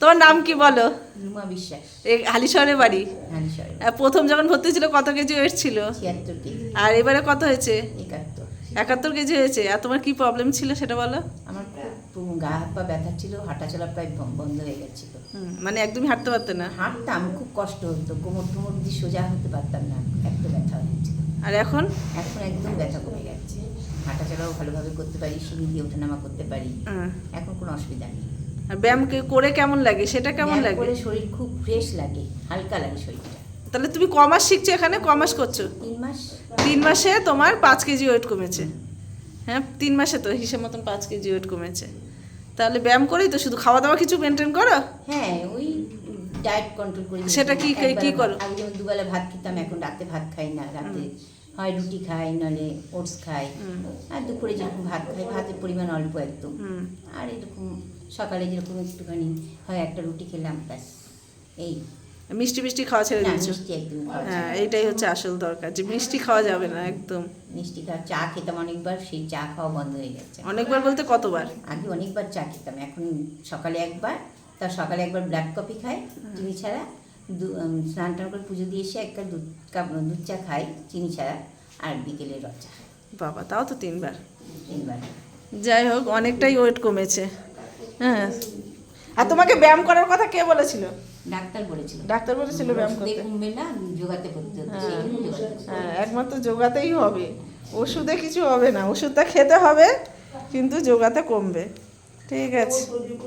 তোমার নাম কি বলো? রুমা বিশ্বাস। এই হালিশহরে। বাড়ি প্রথম যখন ভর্তি ছিল কত কেজি ওয়েট ছিল? আর এবারে কত হয়েছে? একাত্তর একাত্তর কেজি হয়েছে। আর তোমার কি প্রবলেম ছিল সেটা বলো? আমার গা হাত পা ব্যথা ছিল হাঁটা চলা প্রায় বন্ধ হয়ে গেছিল। মানে একদমই হাঁটতে পারতে না? হাঁটতাম খুব কষ্ট হতো। কোমর টোমর দিয়ে সোজা হতে পারতাম না এত ব্যথা হচ্ছিল আর এখন? এখন একদম ব্যথা কমে গেছে। হাঁটা চলাও ভালোভাবে করতে পারি সিঁড়ি দিয়ে ওঠানামা করতে পারি। এখন কোনো অসুবিধা নেই। আর ব্যায়াম করে কেমন লাগে? সেটা কেমন লাগে? শরীর খুব ফ্রেশ লাগে হালকা লাগে শরীরটা। তাহলে তুমি কমাস শিখছো এখানে? কমাস করছ? তিন মাস। তিন মাসে তোমার পাঁচ কেজি ওয়েট কমেছে। হ্যাঁ তিন মাসে তো হিসেব মতন পাঁচ কেজি ওয়েট কমেছে। তাহলে ব্যায়াম করেই তো শুধু খাওয়া দাওয়া কিছু মেনটেন করো? হ্যাঁ ওই ডায়েট কন্ট্রোল করি সেটা কি- কি- করো? আগে যেমন দুবেলা ভাত খেতাম এখন রাতে ভাত খাই না রাতে হয় রুটি খাই নাহলে ওটস খাই। আর দুপুরে যেরকম ভাত খাই ভাতের পরিমাণ অল্প একদম। আর এরকম সকালে যেরকম একটুখানি হয় একটা রুটি খেলাম ব্যাস। এই। মিষ্টি মিষ্টি খাওয়া ছেড়ে দিচ্ছ একদম হ্যাঁ। এইটাই হচ্ছে আসল দরকার যে মিষ্টি খাওয়া যাবে না একদম। মিষ্টি খাওয়া চা খেতাম অনেকবার সেই চা খাওয়া বন্ধ হয়ে গেছে। অনেকবার বলতে কতবার? আগে অনেকবার চা খেতাম এখন সকালে একবার তার সকালে একবার ব্ল্যাক কফি খাই চিনি ছাড়া। স্নান টান করে পুজো দিয়ে এসে একটা দুধ কাপ দুধ চা খাই চিনি ছাড়া আর বিকেলে রস চা বাবা তাও তো তিনবার। তিনবার। যাই হোক অনেকটাই ওয়েট কমেছে। হ্যাঁ। আর তোমাকে ব্যায়াম করার কথা কে বলেছিল? ডাক্তার বলেছিল। ডাক্তার বলেছিল ব্যায়াম করতে। কমবে না যোগাতে করতে হ্যাঁ। হ্যাঁ একমাত্র যোগাতেই হবে। ওষুধে কিছু হবে না। ওষুধটা খেতে হবে কিন্তু যোগাতে কমবে। ঠিক আছে।